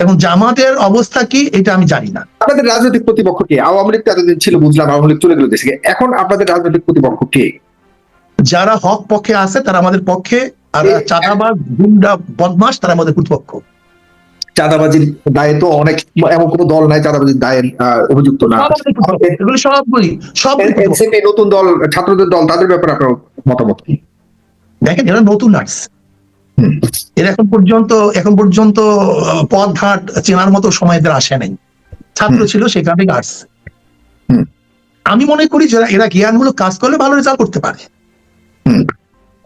এবং জামাতের অবস্থা কি এটা আমি জানি না। আপনাদের রাজনৈতিক প্রতিপক্ষ কে? আওয়ামী লীগ এতদিন ছিল বুঝলাম আওয়ামী লীগ চলে গেল দেশে। এখন আপনাদের রাজনৈতিক প্রতিপক্ষ কে? যারা হক পক্ষে আছে তারা আমাদের পক্ষে আর চাঁদাবাজ গুন্ডা বদমাস তারা আমাদের প্রতিপক্ষ। চাঁদাবাজির দায়ে তো অনেক এমন কোনো দল নাই চাঁদাবাজির দায়ে অভিযুক্ত না। এগুলো সবগুলি সব নতুন দল ছাত্রদের দল তাদের ব্যাপারে আপনার মতামত কি? দেখেন এরা নতুন আসছে। এরা এখন পর্যন্ত এখন পর্যন্ত পথ ঘাট চেনার মতো সময় এদের আসে নাই। ছাত্র ছিল সেখান থেকে আসছে। আমি মনে করি যারা এরা জ্ঞানমূলক কাজ করলে ভালো রেজাল্ট করতে পারে।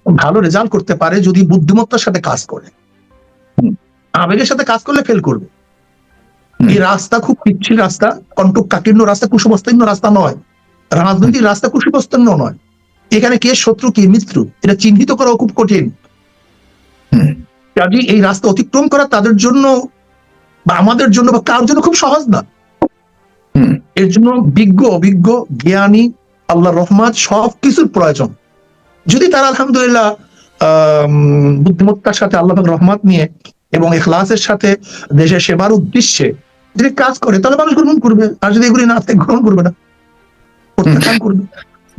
ভালো রেজাল্ট করতে পারে যদি বুদ্ধিমত্তার সাথে কাজ করে। আবেগের সাথে কাজ করলে ফেল করবে। এই রাস্তা খুব পিচ্ছিল রাস্তা কণ্টক কাঠিন্য রাস্তা কুসুমস্তীর্ণ রাস্তা নয়। রাজনৈতিক রাস্তা কুসুমস্তীর্ণ নয়। এখানে কে শত্রু কে মিত্র এটা চিহ্নিত করা খুব কঠিন। কাজে এই রাস্তা অতিক্রম করা তাদের জন্য বা আমাদের জন্য বা কারোর জন্য খুব সহজ না। এর জন্য বিজ্ঞ অভিজ্ঞ জ্ঞানী আল্লাহ রহমান সব কিছুর প্রয়োজন। যদি তারা আলহামদুলিল্লাহ বুদ্ধিমত্তার সাথে আল্লাহ রহমত নিয়ে এবং এখলাসের সাথে দেশের সেবার উদ্দেশ্যে যদি কাজ করে তাহলে মানুষ গ্রহণ করবে। আর যদি এগুলি না থাকে গ্রহণ করবে না। প্রত্যাখ্যান করবে।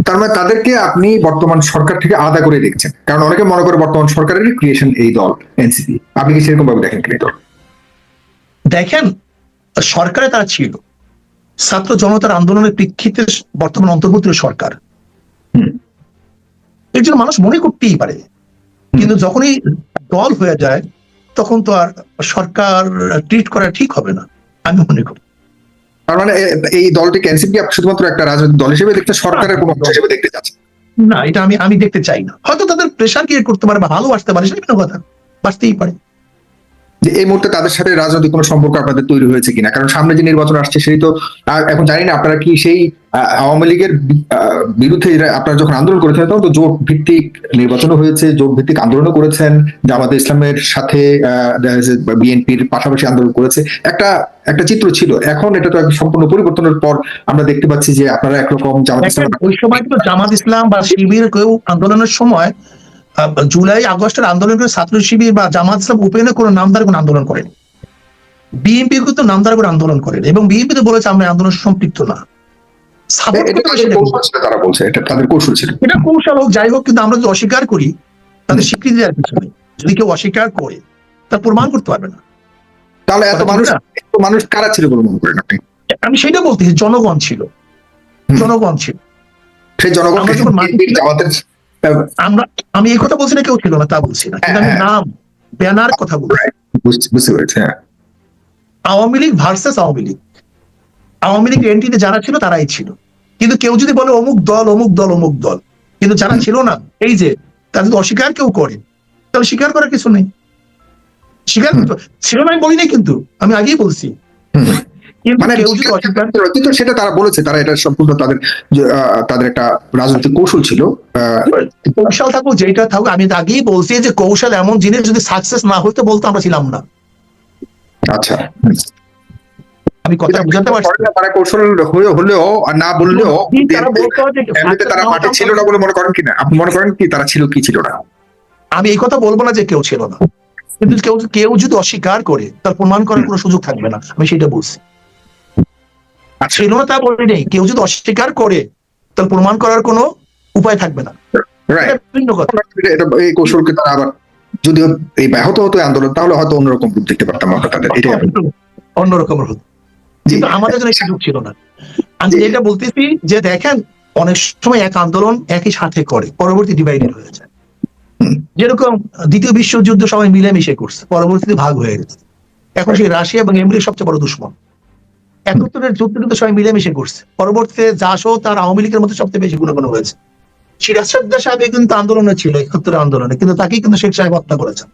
তার মানে তাদেরকে আপনি বর্তমান সরকার থেকে আলাদা করে দেখছেন কারণ অনেকে মনে করে বর্তমান সরকারেরই ক্রিয়েশন এই দল এনসিপি আপনি কি সেরকম ভাবে দেখেন কি দল? দেখেন সরকারে তারা ছিল। ছাত্র জনতার আন্দোলনের প্রেক্ষিতে বর্তমান অন্তর্বর্তী সরকার। এর জন্য মানুষ মনে করতেই পারে। কিন্তু যখনই দল হয়ে যায় তখন তো আর সরকার ট্রিট করা ঠিক হবে না আমি মনে করি। তার মানে এই দলটিকে এনসিপি শুধুমাত্র একটা রাজনৈতিক দল হিসেবে দেখতে, সরকারের কোনো অংশ হিসেবে দেখতে চাচ্ছে? না, এটা আমি আমি দেখতে চাই না। হয়তো তাদের প্রেশার ক্রিয়েট করতে পারে বা ভালোবাসতে পারে, সেটা কথা বাঁচতেই পারে। যে এই মুহূর্তে তাদের সাথে রাজনৈতিক কোনো সম্পর্ক আপনাদের তৈরি হয়েছে কিনা? কারণ সামনে যে নির্বাচন আসছে সেই তো এখন জানি না, আপনারা কি সেই আওয়ামী লীগের বিরুদ্ধে আপনারা যখন আন্দোলন করেছেন, তখন তো জোট ভিত্তিক নির্বাচনও হয়েছে জোট ভিত্তিক আন্দোলনও করেছেন, জামাতে ইসলামের সাথে বিএনপির পাশাপাশি আন্দোলন করেছে। একটা একটা চিত্র ছিল। এখন এটা তো সম্পূর্ণ পরিবর্তনের পর আমরা দেখতে পাচ্ছি যে আপনারা একরকম জামাত ইসলাম ওই সময় কিন্তু জামাত ইসলাম বা শিবির কেউ আন্দোলনের সময় জুলাই আগস্টের আন্দোলন করে ছাত্র শিবির বা জামাত ইসলাম উপেনে কোনো নামদার কোনো আন্দোলন করেনি। বিএনপি কিন্তু নামদার করে আন্দোলন করেন এবং বিএনপি তো বলেছে আমরা আন্দোলন সম্পৃক্ত না। এটা কৌশল হোক যাই হোক কিন্তু আমরা যদি অস্বীকার করি তাদের স্বীকৃতি দেওয়ার কিছু নেই যদি কেউ অস্বীকার করে তার প্রমাণ করতে পারবে না। তাহলে এত মানুষ এত মানুষ কারা ছিল বলে মনে করেন আপনি? আমি সেটা বলতেছি জনগণ ছিল। জনগণ ছিল। সেই জনগণ জামাতের আমরা আমি এই কথা বলছি না কেউ ছিল না তা বলছি না। কিন্তু আমি হ্যাঁ, নাম ব্যানার কথা বলছি। বুঝতে পেরেছি হ্যাঁ। আওয়ামী লীগ ভার্সেস আওয়ামী লীগ। আওয়ামী লীগ এনটিতে যারা ছিল তারাই ছিল। কিন্তু কেউ যদি বলে অমুক দল অমুক দল অমুক দল কিন্তু যারা ছিল না এই যে তাদের যদি অস্বীকার কেউ করে তাহলে স্বীকার করার কিছু নেই। স্বীকার। ছিল না আমি বলি নাই কিন্তু আমি আগেই বলছি। মানে কিন্তু সেটা তারা বলেছে তারা এটা সম্পূর্ণ তাদের তাদের একটা রাজনৈতিক কৌশল ছিল কৌশল থাকুক যেটা থাকুক আমি আগেই বলছি যে কৌশল এমন জিনিস যদি সাকসেস না হতো বলতো আমরা ছিলাম না। আচ্ছা। আমি কথা বুঝাতে পারছি তারা কৌশল হয়ে- হলেও আর না বললেও তারা মাঠে ছিল না বলে মনে করেন কি না? আপনি মনে করেন কি তারা ছিল কি ছিল না? আমি এই কথা বলব না যে কেউ ছিল না। কিন্তু কেউ কেউ যদি অস্বীকার করে তার প্রমাণ করার কোনো সুযোগ থাকবে না। আমি সেটা বলছি। আচ্ছা ছিল না তা বলি নেই। কেউ যদি অস্বীকার করে তার প্রমাণ করার কোনো উপায় থাকবে না। ভিন্ন কথা। এটা- এটা এই কৌশলকে তারা আবার যদিও এই ব্যাহত হতো আন্দোলন তাহলে হয়তো অন্যরকম রূপ দেখতে পারতাম আমরা তাদের। এটাই অন্যরকমের হতো কিন্তু আমাদের জন্য সুযোগ ছিল না। আমি। যেটা বলতেছি যে দেখেন অনেক সময় এক আন্দোলন একই সাথে করে পরবর্তী ডিভাইডেড হয়ে যায়। যেরকম দ্বিতীয় বিশ্বযুদ্ধ সবাই মিলেমিশে করছে পরবর্তীতে ভাগ হয়ে গেছে। এখন সেই রাশিয়া এবং আমেরিকা সবচেয়ে বড় দুশ্মন। একাত্তরের যুদ্ধ কিন্তু সবাই মিলেমিশে করছে। পরবর্তীতে জাসো তার আওয়ামী লীগের মধ্যে সবচেয়ে বেশি গুণগুণ হয়েছে। সিরাজ সাহেব সাহেব কিন্তু আন্দোলনে ছিল একাত্তরের আন্দোলনে কিন্তু তাকেই কিন্তু শেখ সাহেব হত্যা করেছেন।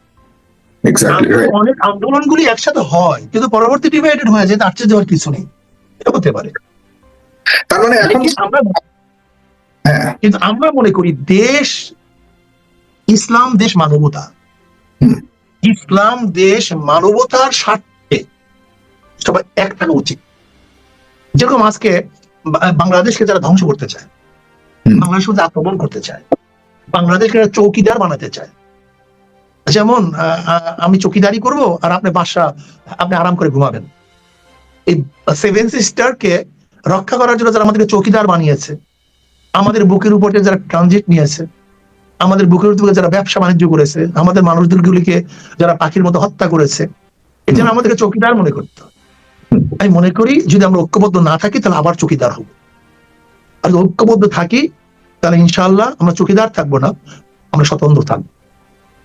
অনেক আন্দোলনগুলি একসাথে হয় কিন্তু পরবর্তী ডিভাইডেড হয়ে যায় তার চেয়ে দেওয়ার কিছু নেই। এটা হতে পারে। তার মানে এখন আমরা হ্যাঁ। কিন্তু আমরা মনে করি দেশ ইসলাম দেশ মানবতা। ইসলাম দেশ মানবতার স্বার্থে সবাই এক থাকা উচিত। যেরকম আজকে বাংলাদেশকে যারা ধ্বংস করতে চায় বাংলাদেশ আক্রমণ করতে চায় বাংলাদেশকে চৌকিদার বানাতে চায়। যেমন আমি চৌকিদারি করব আর আপনি বাসা আপনি আরাম করে ঘুমাবেন। এই সেভেন সিস্টারকে রক্ষা করার জন্য যারা আমাদেরকে চৌকিদার বানিয়েছে আমাদের বুকের উপর যারা ট্রানজিট নিয়েছে আমাদের বুকের উপর যারা ব্যবসা বাণিজ্য করেছে আমাদের মানুষদেরগুলিকে যারা পাখির মতো হত্যা করেছে এই জন্য আমাদেরকে চৌকিদার মনে করতে। আমি মনে করি যদি আমরা ঐক্যবদ্ধ না থাকি তাহলে আবার চকিদার হব। আর যদি ঐক্যবদ্ধ থাকি তাহলে ইনশাআল্লাহ আমরা চকিদার থাকব না আমরা স্বতন্ত্র থাকব।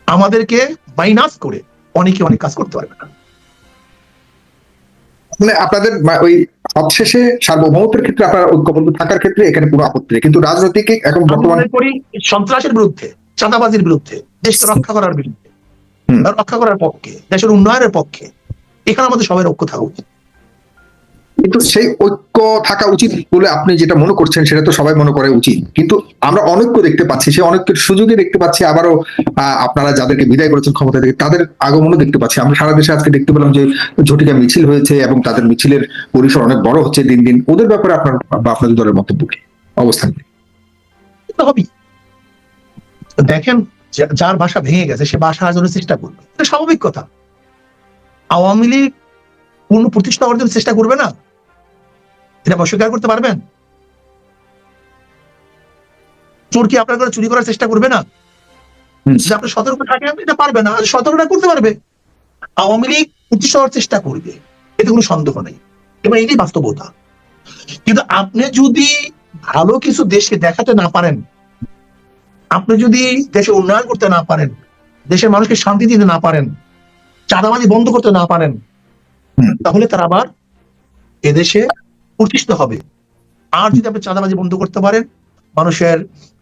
আমাদেরকে মাইনাস করে অনেকে অনেক কাজ করতে পারবে না। মানে আপনাদের ওই সবশেষে সার্বভৌমত্বের ক্ষেত্রে আপনার ঐক্যবদ্ধ থাকার ক্ষেত্রে এখানে কোনো আপত্তি নেই। কিন্তু রাজনৈতিক এখন বর্তমান মনে করি সন্ত্রাসের বিরুদ্ধে চাঁদাবাজির বিরুদ্ধে দেশকে রক্ষা করার বিরুদ্ধে রক্ষা করার পক্ষে দেশের উন্নয়নের পক্ষে এখানে আমাদের সবাই ঐক্য থাকা উচিত কিন্তু সেই ঐক্য থাকা উচিত বলে আপনি যেটা মনে করছেন, সেটা তো সবাই মনে করে উচিত। কিন্তু আমরা অনৈক্য দেখতে পাচ্ছি, সেই অনৈক্যের সুযোগে দেখতে পাচ্ছি। আবারও আপনারা যাদেরকে বিদায় করেছেন ক্ষমতা থেকে, তাদের আগমনও দেখতে পাচ্ছি। আমরা সারা দেশে আজকে দেখতে পেলাম যে ঝটিকা মিছিল হয়েছে এবং তাদের মিছিলের পরিসর অনেক বড় হচ্ছে দিন দিন। ওদের ব্যাপারে আপনার বা আপনাদের দলের মন্তব্য কি? অবস্থান হবেই। দেখেন যার ভাষা ভেঙে গেছে, সে ভাষা হাজারের চেষ্টা করবে। স্বাভাবিক কথা। আওয়ামী লীগ পূর্ণ প্রতিষ্ঠা করার জন্য চেষ্টা করবে না। এটা অস্বীকার করতে পারবেন? চোর কি আপনার চুরি করার চেষ্টা করবে না। আপনি সতর্ক থাকেন এটা পারবে না। আর সতর্কতা করতে পারবে। আওয়ামী লীগ করার চেষ্টা করবে। এতে কোনো সন্দেহ নেই। এবং এটাই বাস্তবতা। কিন্তু আপনি যদি ভালো কিছু দেশকে দেখাতে না পারেন আপনি যদি দেশে উন্নয়ন করতে না পারেন দেশের মানুষকে শান্তি দিতে না পারেন চাঁদাবাজি বন্ধ করতে না পারেন তাহলে তারা আবার এদেশে প্রতিষ্ঠিত হবে। আর যদি আপনি চাঁদাবাজি বন্ধ করতে পারেন, মানুষের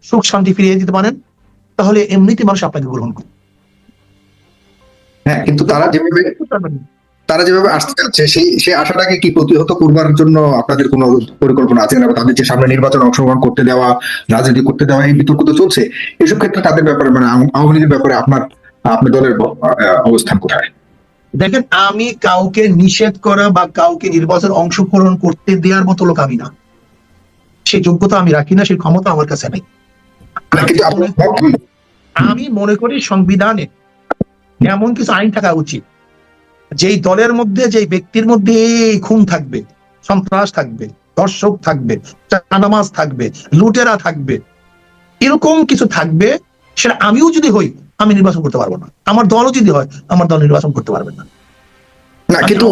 সুখ শান্তি ফিরিয়ে দিতে পারেন, তাহলে এমনিতে মানুষ আপনাকে গ্রহণ করবে। হ্যাঁ কিন্তু তারা যেভাবে তারা যেভাবে আসতে চাচ্ছে সেই সেই আশাটাকে কি প্রতিহত করবার জন্য আপনাদের কোনো পরিকল্পনা আছে? না তাদের যে সামনে নির্বাচন অংশগ্রহণ করতে দেওয়া, রাজনীতি করতে দেওয়া, এই বিতর্ক তো চলছে। এসব ক্ষেত্রে তাদের ব্যাপারে মানে আওয়ামী লীগের ব্যাপারে আপনার আপনার দলের অবস্থান কোথায়? দেখেন আমি কাউকে নিষেধ করা বা কাউকে নির্বাচন অংশগ্রহণ করতে দেওয়ার মতো লোক আমি না। সেই যোগ্যতা আমি রাখি না সেই ক্ষমতা আমার কাছে নেই। আমি মনে করি- আমি মনে করি সংবিধানে এমন কিছু আইন থাকা উচিত। যেই দলের মধ্যে যেই ব্যক্তির মধ্যে এই খুন থাকবে সন্ত্রাস থাকবে দর্শক থাকবে চাঁদামাজ থাকবে লুটেরা থাকবে এরকম কিছু থাকবে সেটা আমিও যদি হই আমি নির্বাচন করতে পারব না। আমার দলও যদি হয় আমার দল নির্বাচন করতে পারবে না। না কিন্তু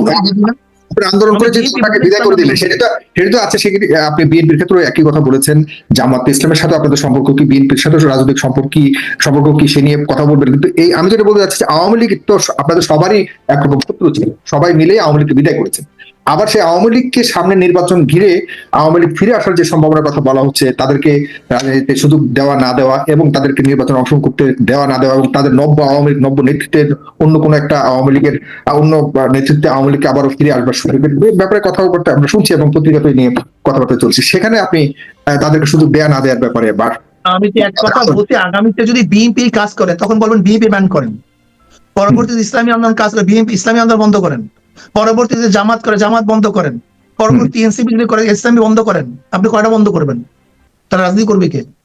আন্দোলন করে যে তাকে বিদায় করে দিলেন। সেটা সেটা তো আছে সেক্ষেত্রে আপনি বিএনপির ক্ষেত্রে একই কথা বলেছেন। জামাত ইসলামের সাথে আপনাদের সম্পর্ক কি? বিএনপির সাথে রাজনৈতিক সম্পর্ক কি? সম্পর্ক কি? সে নিয়ে কথা বলবেন। কিন্তু এই আমি যেটা বলতে চাচ্ছি যে আওয়ামী লীগ তো আপনাদের সবারই একরকম শত্রু ছিল। সবাই মিলে আওয়ামী লীগকে বিদায় করেছেন। আবার সেই আওয়ামী লীগকে সামনে নির্বাচন ঘিরে আওয়ামী লীগ ফিরে আসার যে সম্ভাবনার কথা বলা হচ্ছে তাদেরকে রাজনীতিতে সুযোগ দেওয়া না দেওয়া এবং তাদেরকে নির্বাচন অংশগ্রহণ করতে দেওয়া না দেওয়া এবং তাদের নব্য আওয়ামী লীগ নব্য নেতৃত্বের অন্য কোনো একটা আওয়ামী লীগের অন্য নেতৃত্বে আওয়ামী লীগকে আবারও ফিরে আসবার সুযোগের ব্যাপারে কথাবার্তা আমরা শুনছি এবং পত্রিকাতে নিয়ে কথাবার্তা চলছে। সেখানে আপনি তাদেরকে সুযোগ দেয়া না দেওয়ার ব্যাপারে বা আমি তো এক কথা বলছি। আগামীতে যদি বিএনপি কাজ করে তখন বলবেন বিএনপি ব্যান করেন। পরবর্তীতে ইসলামী আন্দোলন কাজ করে বিএনপি ইসলামী আন্দোলন বন্ধ করেন। পরবর্তীতে জামাত করে জামাত বন্ধ করেন। পরবর্তী এনসিপি যদি করে ইসলামী বন্ধ করেন আপনি কয়টা বন্ধ করবেন? তারা রাজনীতি করবে কে?